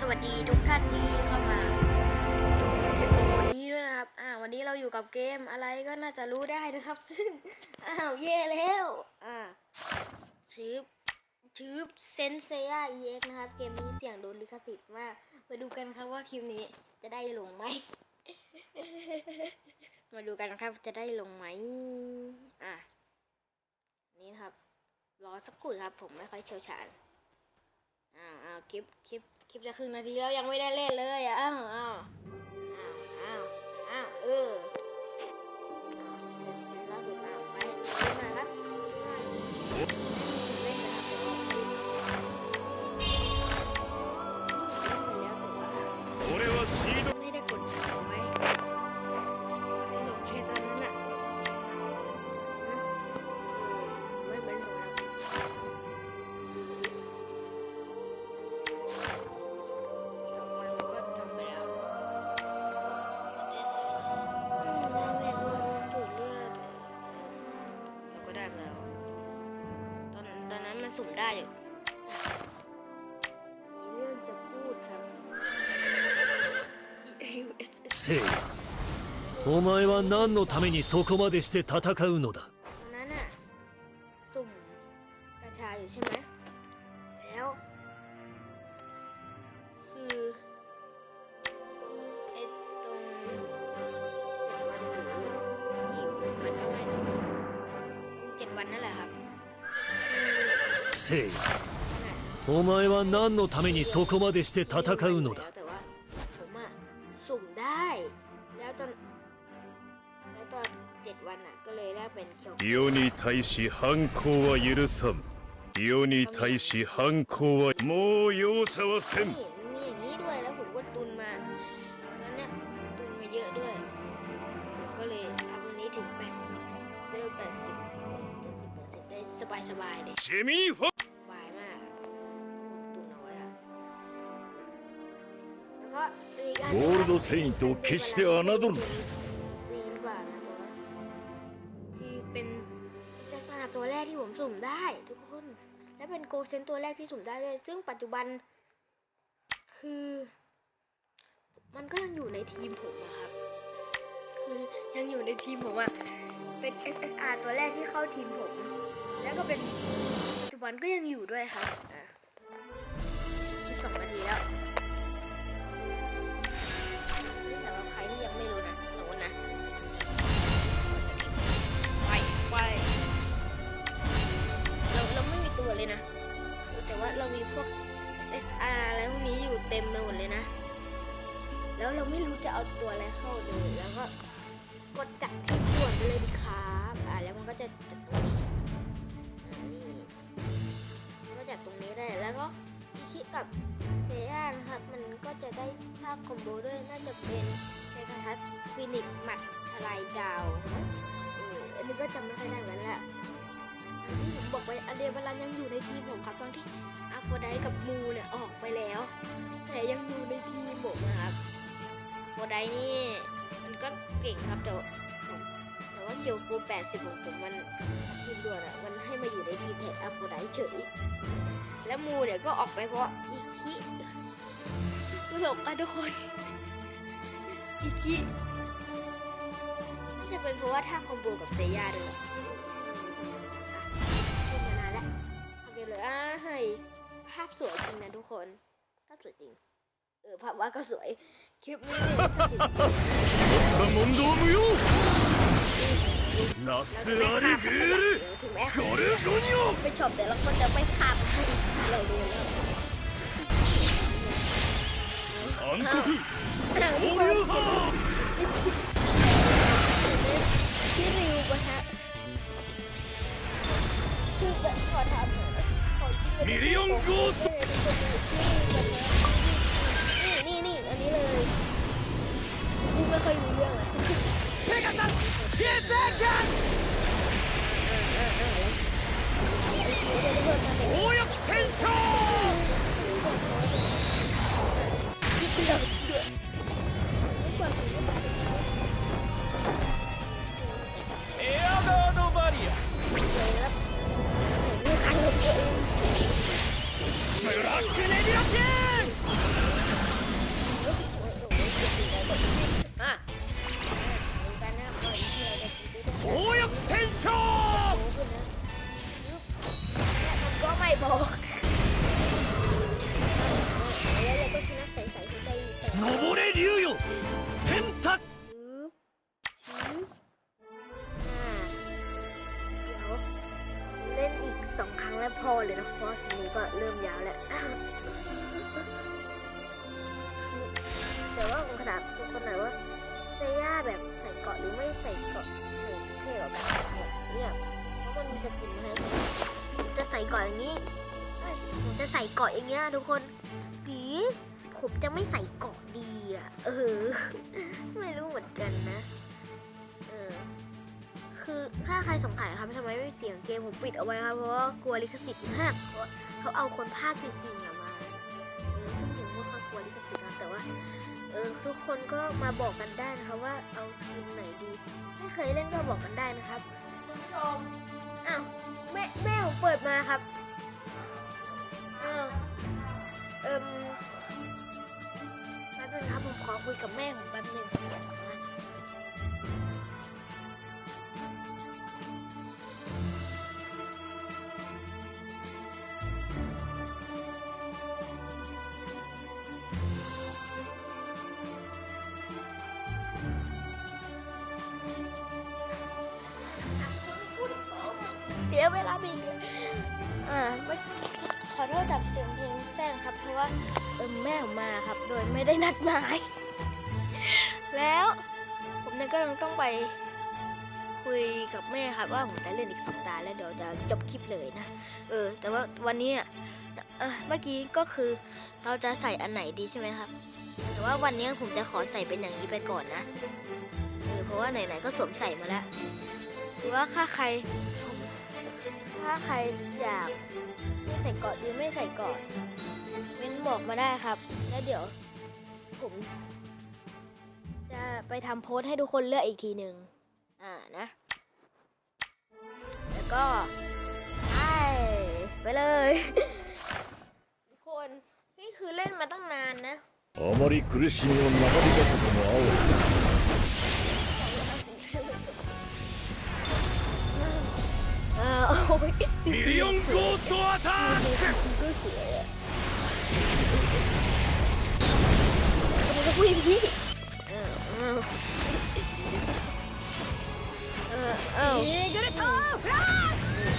สวัสดีทุกท่านที่เข้ามาดูวิดีโอนี้ด้วยนะครับ อ่า วันนี้เราอยู่กับเกมอะไรก็น่าจะรู้ได้นะครับ ซึ่ง อ้าวเย่แล้ว อ่าชื่อชื่อเซนเซียเอ็กนะครับ เกมนี้เสียงโดนลิขสิทธิ์มากมาดูกันครับว่าคลิปนี้จะได้ลงไหม มาดูกันครับจะได้ลงไหม อะ นี่ครับ รอสักครู่ครับ ผมไม่ค่อยเชี่ยวชาญอ้าวอ้าคลิปคลิป คลิปจะครึ่งนาทีแล้วยังไม่ได้เล่นเลยอะอ้าวอ้าวอ้าวอ้าวเออสุ่มได้อยู่ มีเรื่องจะพูดครับ USS せいお前は何のためにそこまでして戦うのだ せい นั่นแหละ お前は何のためにそこまでして戦うの แล้ だ วแต่ว่าผมอะสุ่มได้ แล้วตอนแล้วตอนเจ็ดวันอะก็เลยได้เป็นเคียว 世に対し反抗は許さん世に対し反抗はもう容赦はせん นี่มีอย่างนี้ด้วยแล้วผมก็ตุนมาแล้วเนี่ยตุนมาเยอะด้วยผมก็เลยเอาวันนี้ถึง 80เร็ว80 70 80ได้สบายสบายๆเลย チェミーファ ゴールドセイントを決して侮るな ปีนกว่านะตัวนั้นคือเป็นเซสนาตัวแรกที่ผมสุ่มได้ทุกคน และเป็นโกเซนตัวแรกที่สุ่มได้ด้วย ซึ่งปัจจุบัน คือ มันก็ยังอยู่ในทีมผมอะครับ คือยังอยู่ในทีมผมอะเป็น SSR ตัวแรกที่เข้าทีมผม แล้วก็เป็นปัจจุบันก็ยังอยู่ด้วยครับอ่ะ12นาทีแล้ว เลยนะ แต่ว่าเรามีพวก SSR อะไรพวกนี้อยู่เต็มไปหมดเลยนะ แล้วเราไม่รู้จะเอาตัวอะไรเข้าเลย แล้วก็กดจัดที่ส่วนไปเลยดีครับอ่าแล้วมันก็จะจัดตรงนี้นี่มันก็จัดตรงนี้ได้ แล้วก็อีคิกับเซียนะครับ มันก็จะได้ภาพคอมโบด้วย น่าจะเป็นในกระทัดฟินิกซ์หมัดทลายดาวมั้งเอออันนี้ก็จำไม่ค่อยได้เหมือนกันแหละ ที่ผมบอกไปอเดบาลันยังอยู่ในทีมผมครับตอนที่อาโฟไดกับมูเนี่ยออกไปแล้ว แต่ยังอยู่ในทีมผมนะครับโฟไดนี่มันก็เก่งครับแต่ว่าผมแต่ว่าเคียวกู80ของผมมันทีมด่วนอะมันให้มาอยู่ในทีมแทนอาโฟไดเฉยแล้วมูเนี่ยก็ออกไปเพราะอีคิตลกกันทุกคนอีคิน่าจะเป็นเพราะว่าถ้าคอมโบกับเซย่าด้วย ภาพสวยจริงนะทุกคน ภาพสวยจริง เออภาพวาดก็สวย คลิปนี้เนี่ยถ้าสิประมงดมนสอาริเกเรถึงแม้ไปชมแต่ละคนจะไม่ข้ามให้เราดูแล้วอันคุกโอริฮาพี่ริวปฮะคือแบบขอทำ มิลิออนโกสต์นี่นี่อันนี้เลยกูไม่ค่อยรู้เรื่องอะเพกาซัสเยเซกันโอ้ยเข็นโชว์ ラッュラチュン登れ竜よ ใส่เกาะใส่เท่กว่ากันเนี่ยเนี่ยเพราะมันมีสกินให้ผมจะใส่เกาะอย่างนี้ผมจะใส่เกาะอย่างเงี้ยทุกคนหรือผมจะไม่ใส่เกาะดีอะ เออ ไม่รู้เหมือนกันนะ เออ คือถ้าใครสงสัยครับทำไมไม่เสียงเกมผมปิดเอาไว้ครับ เพราะว่ากลัวลิขสิทธิ์มากเพราะเขาเอาคนภาคจริงๆอะมาเออซึ่งผมก็ค่อนข้ากลัวลิขสิทธิ์นะแต่ว่า เออทุกคนก็มาบอกกันได้นะคะว่าเอาทีมไหนดี ไม่เคยเล่นก็บอกกันได้นะครับคุณผู้ชมอ้าวแม่แม่ผมเปิดมาครับเออเอิมแป๊บนึงครับผมขอคุยกับแม่ผมแป๊บนึงนะเสียเวลาไปอีกเลยอ่าไม่ขอโทษจากเสียงเพลงแซงครับ เพราะว่าเออแม่ผมมาครับ โดยไม่ได้นัดหมาย แล้วผมเนี่ยก็ยังต้องไปคุยกับแม่ครับว่าผมจะเล่นอีกสองตาแล้วเดี๋ยวจะจบคลิปเลยนะเออ แต่ว่าวันนี้อะเอ่อเมื่อกี้ก็คือเราจะใส่อันไหนดีใช่ไหมครับ แต่ว่าวันนี้ผมจะขอใส่เป็นอย่างนี้ไปก่อนนะเออเพราะว่าไหนๆก็สวมใส่มาแล้วหรือว่าถ้าใคร ถ้าใครอยากไม่ใส่เกาะหรือไม่ใส่เกาะเม้นบอกมาได้ครับ แล้วเดี๋ยว ผม จะไปทำโพสต์ให้ทุกคนเลือกอีกทีหนึ่งอ่านะ แล้วก็ไปไปเลย ทุกคนนี่คือเล่นมาตั้งนานนะ あまり苦しみを長引かせても青い ミリオンゴーストアタック ก็สวยอะทำไมก็พูดอย่างนี้เออเออเออเออ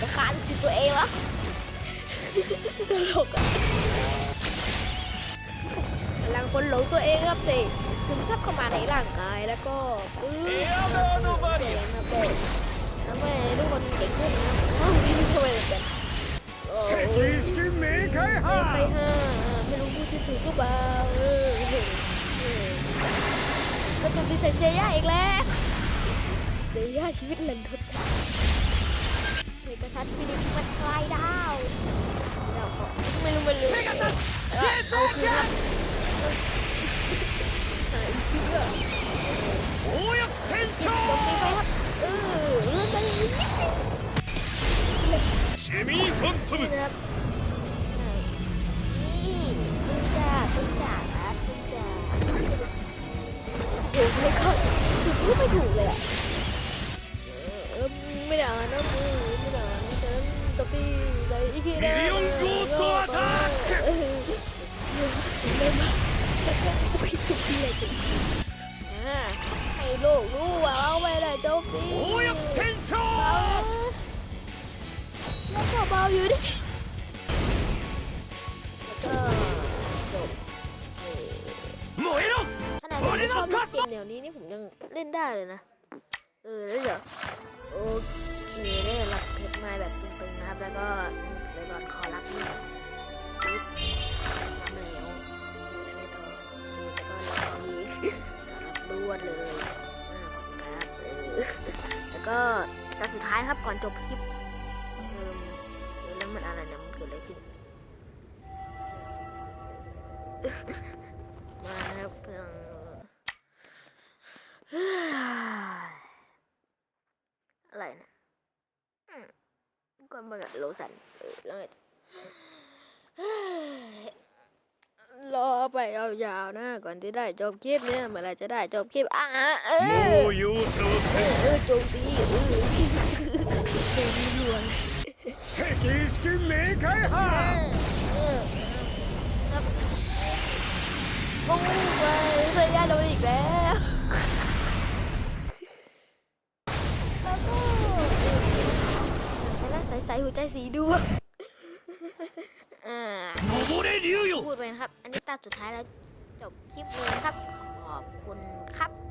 จะขาดจิตตัวเองวะตลกอ่ะพลังคนหลงตัวเองครับสิซึมซับเข้ามาในร่างกายแล้วก็ปื้อเก่งครับเด็ก ทำให้ทุกคข่งขึ้นนะอ้าววิ่งเข้าไปแบบโอ้ยเมฆไคห้าไม่รู้พูดที่ถูกก็เปาเออก็ถูกดีใส่เซียอีกแล้วเซียชีวิตลันทดค่ะเมกาซัสพินิจมันคลายดาวดาวของไม่รู้มันเลยเมกาซัสเอาคืนหายเชื่อโอ้ย ミリオンゴーストアタック เออเล่นมาโอ้ยถูกที่เลยจริงอ่าให้โลกรู้ว่าเราไม่ได้โจมตี 大役天章 แล้วก็เบาอยู่ดิ แล้วก็จบเออ 燃えろ ขนาดผมไม่ชอบเล่นเกมแนวนี้นี่ผมยังเล่นได้เลยนะ เออแล้วเดี๋ยวโอเคได้รับเพชรมาแบบตึงๆนะครับ แล้วก็เดี๋ยวก่ อนขอรับนี่ปึ๊บรับแล้วไม่ต่องดูแต่ก็รับอีกรับรวดเลยอ่าขอบคุณครับเออแล้วก็ตอนสุดท้ายครับก่อนจบคลิปเออเรื่องมันอะไรนี่ยมันเกิดอะไรขึ้นมาครับเพื่อนอะไรนะก่อนมากับโลสันเออ เลยรอไปยาวๆนะก่อนที่ได้จบคลิปเนี่ยเมื่อไรจะได้จบคลิปอะเออเออจงดีเออเก่งด่วนเซกิสกิเมกายฮะโอ้ยเคเได้โดนอีกแล้วใส่ใส่หัวใจสีดวง พูดไปนะครับ อันนี้ตาสุดท้ายแล้วจบคลิปเลยนะครับ ขอบคุณครับ